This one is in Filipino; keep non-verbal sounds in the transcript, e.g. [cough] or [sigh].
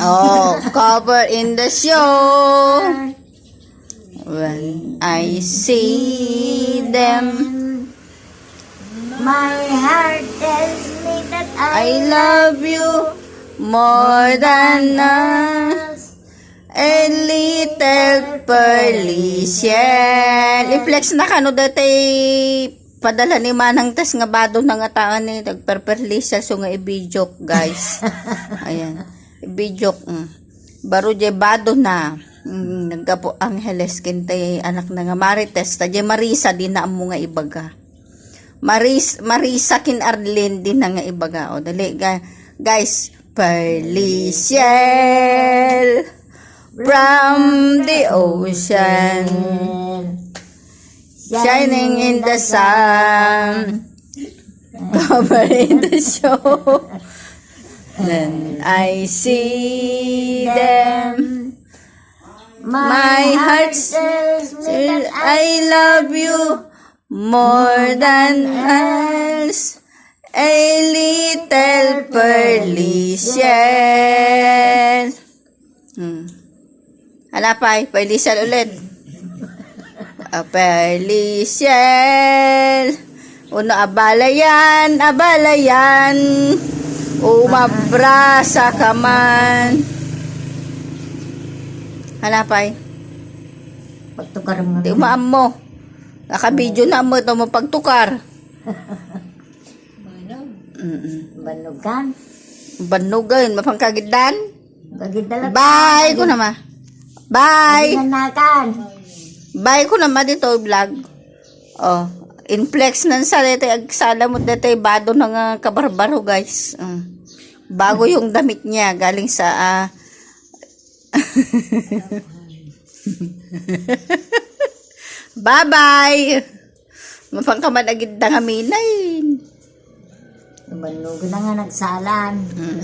Oh, cover in the show. When I see them, My heart tells me that I, I love you more than us. A little pearly shell. I-flex na kano dati padala ni Manang tas nga bado na nga taan ni tagperperli sa so nga ibijok guys. [laughs] Ayan. Ibijok. Mm. Baro je bado na. Mm, naggapo Angeles kintay anak na nga Marites ta je Marisa din na amo nga ibaga. Maris Marisa kin Arlene din na nga ibaga. O dali ga, guys, pearly shell from the ocean shining in the sun [laughs] covering the shore then I see them my heart says I love you more than else a little pearly shell hmm. Hala pa, pearly shell ulit. A pearly shell. Uno abalayan, abalayan. Umabra sa kaman. Hala pa, Pagtukar mo. di umaam mo. Nakabidyo na mo ito mo pagtukar. Mm-mm. [laughs] Banugan. Banugan, mapangkagidan. Bagidala. Bye ko na ma. Bye. Nanakan. Bye ko naman dito vlog. Oh, inflex nan sa dete agsala mo dete bado na nga kabarbaro guys. Mm. Bago yung damit niya galing sa ah, [laughs] Bye-bye. Mapangkaman agid nga minay. Banugan na nga nagsalan. Mm.